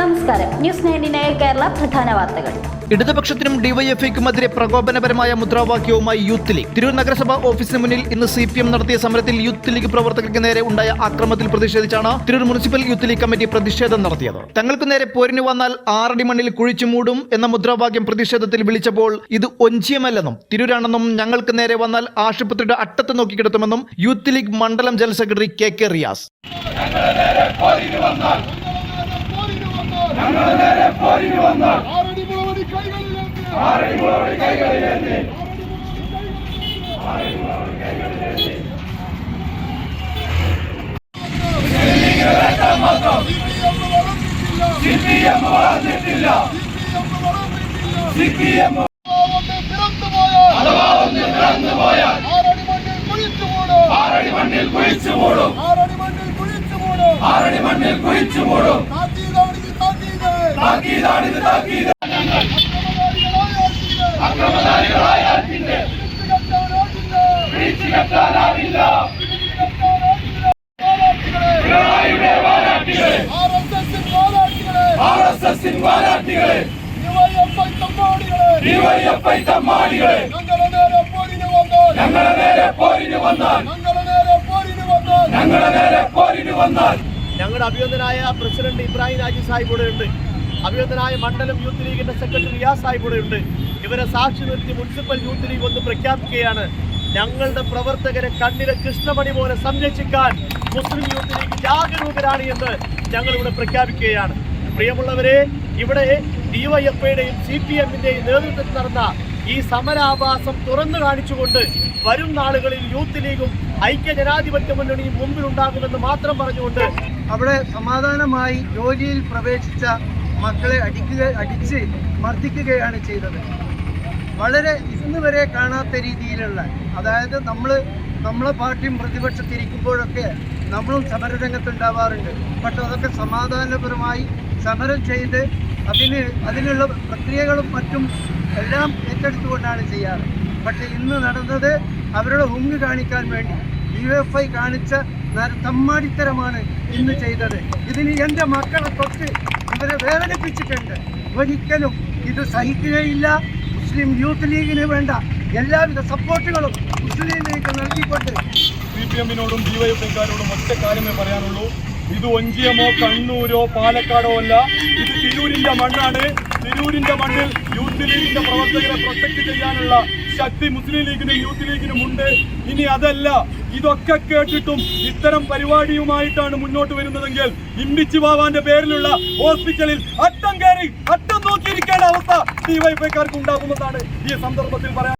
നമസ്കാരം. News ninety nine Kerala പ്രധാന വാർത്തകൾ. ഇടതുപക്ഷത്തിനും ഡിവൈഎഫ്ഐക്കുമെതിരെ പ്രകോപനപരമായ മുദ്രാവാക്യവുമായി യൂത്ത് ലീഗ്. തിരൂർ നഗരസഭ ഓഫീസിന് മുന്നിൽ ഇന്ന് സി പി എം നടത്തിയ സമരത്തിൽ യൂത്ത് ലീഗ് പ്രവർത്തകർക്ക് നേരെ ഉണ്ടായ ആക്രമണത്തിൽ പ്രതിഷേധിച്ചാണ് Tirur municipal youth league committee പ്രതിഷേധം നടത്തിയത്. തങ്ങൾക്ക് നേരെ പോരിന് വന്നാൽ ആറടി മണ്ണിൽ കുഴിച്ചു മൂടും എന്ന മുദ്രാവാക്യം പ്രതിഷേധത്തിൽ വിളിച്ചപ്പോൾ ഇത് ഒഞ്ചിയമല്ലെന്നും തിരൂരാണെന്നും ഞങ്ങൾക്ക് നേരെ വന്നാൽ ആശുപത്രിയുടെ അട്ടത്ത് നോക്കിക്കിടത്തുമെന്നും യൂത്ത് ലീഗ് മണ്ഡലം general secretary K K Riyas. ആറടി മുളവടി കൈകളിലേക്ക് ആറടി മുളവടി കൈകളിലേക്ക് സിപിഎം വളർന്നിട്ടില്ല സിപിഎം പിറന്നു പോയാൽ ആറടി മണ്ണിൽ കുഴിച്ചു മൂടും. ആരടി മണ്ണിൽ കുഴിച്ചു മൂടും. ആറടി മണ്ണിൽ കുഴിച്ചു മൂടും. ആറടി മണ്ണിൽ കുഴിച്ചു മൂടും. താക്കീതാണിത് താക്കീത് ആർക്കിന്റെ പിടിച്ചു കെട്ടാനാവില്ല. പിണറായിയുടെ വാരാട്ടികളെ ആർ എസ് എസിൻ വാരാട്ടികളെ ഡിവൈഎഫ്ഐ തമ്മാടികളെ ഞങ്ങളെ നേരെ പോരിന് വന്നാൽ ഞങ്ങളെ നേരെ പോരിന് വന്നാൽ ഞങ്ങളുടെ അഭിനന്ദനായ പ്രസിഡന്റ് ഇബ്രാഹിം രാജി സാഹിബ് ഇവിടെ ഉണ്ട്. അഭിനന്ദനായ മണ്ഡലം യൂത്ത് ലീഗിന്റെ സെക്രട്ടറി റിയാസ് സാഹിബ് ഉണ്ട്. ഇവരെ സാക്ഷി നിർത്തി മുനിസിപ്പൽ യൂത്ത് ലീഗ് ഒന്ന് പ്രഖ്യാപിക്കുകയാണ്. ഞങ്ങളുടെ പ്രവർത്തകരെ കണ്ണിലെ കൃഷ്ണമണി പോലെ സംരക്ഷിക്കാൻ മുസ്ലിം യൂത്ത് ലീഗ് ജാഗരൂകരാണ് എന്ന് ഞങ്ങൾ ഇവിടെ പ്രഖ്യാപിക്കുകയാണ്. പ്രിയമുള്ളവരെ ഇവിടെ ഡിവൈഎഫ്ഐയുടെയും സി പി എമ്മിന്റെയും നേതൃത്വത്തിൽ നടന്ന ഈ സമരാഭാസം തുറന്നു കാണിച്ചുകൊണ്ട് വരും നാളുകളിൽ യൂത്ത് ലീഗും ഐക്യ ജനാധിപത്യ മുന്നണിയും മുമ്പിലുണ്ടാകുമെന്ന് മാത്രം പറഞ്ഞുകൊണ്ട് അവിടെ സമാധാനമായി ജോലിയിൽ പ്രവേശിച്ച മക്കളെ അടിക്കുക അടിച്ച് മർദ്ദിക്കുകയാണ് ചെയ്തത്. വളരെ ഇന്ന് വരെ കാണാത്ത രീതിയിലുള്ള അതായത് നമ്മൾ നമ്മളെ പാർട്ടിയും പ്രതിപക്ഷത്തിരിക്കുമ്പോഴൊക്കെ നമ്മളും സമരരംഗത്തുണ്ടാവാറുണ്ട്. പക്ഷെ അതൊക്കെ സമാധാനപരമായി സമരം ചെയ്ത് അതിന് അതിനുള്ള പ്രക്രിയകളും മറ്റും എല്ലാം ഏറ്റെടുത്തുകൊണ്ടാണ് ചെയ്യാറ്. പക്ഷെ ഇന്ന് നടന്നത് അവരുടെ ഹുങ്ക് കാണിക്കാൻ വേണ്ടി. യു എഫ് ഐ കാണിച്ച തമ്മാടിത്തരമാണ് ഇന്ന് ചെയ്തത്. ഇതിന് എന്റെ മക്കളെ തൊട്ട് ഇവരെ വേദനിപ്പിച്ചിട്ടുണ്ട്. ഒരിക്കലും ഇത് സഹിക്കുകയില്ല. മുസ്ലിം യൂത്ത് ലീഗിന് വേണ്ട എല്ലാവിധ സപ്പോർട്ടുകളും മുസ്ലിം ലീഗ് നൽകിക്കൊണ്ട് സി പി എമ്മിനോടും ഡിവൈഎഫ്ഐക്കാരോടും ഒറ്റ കാര്യമേ പറയാനുള്ളൂ. ഇത് ഒഞ്ചിയമോ കണ്ണൂരോ പാലക്കാടോ അല്ല. ഇത് തിരൂരിന്റെ മണ്ണാണ്. തിരൂരിന്റെ മണ്ണിൽ യൂത്ത് ലീഗിന്റെ പ്രവർത്തകരെ പ്രൊട്ടക്ട് ചെയ്യാനുള്ള ശക്തി മുസ്ലിം ലീഗിനും യൂത്ത് ലീഗിനും ഉണ്ട് ഇനി അതല്ല. ഇതൊക്കെ കേട്ടിട്ടും ഇത്തരം പരിപാടിയുമായിട്ടാണ് മുന്നോട്ട് വരുന്നതെങ്കിൽ ഇമ്പിച്ചു ബാബാന്റെ പേരിലുള്ള ഹോസ്പിറ്റലിൽ അട്ടം കയറി അട്ടം നോക്കിയിരിക്കേണ്ട അവസ്ഥ ഡിവൈഫൈക്കാർക്ക് ഉണ്ടാകുമെന്നാണ് ഈ സന്ദർഭത്തിൽ പറയാൻ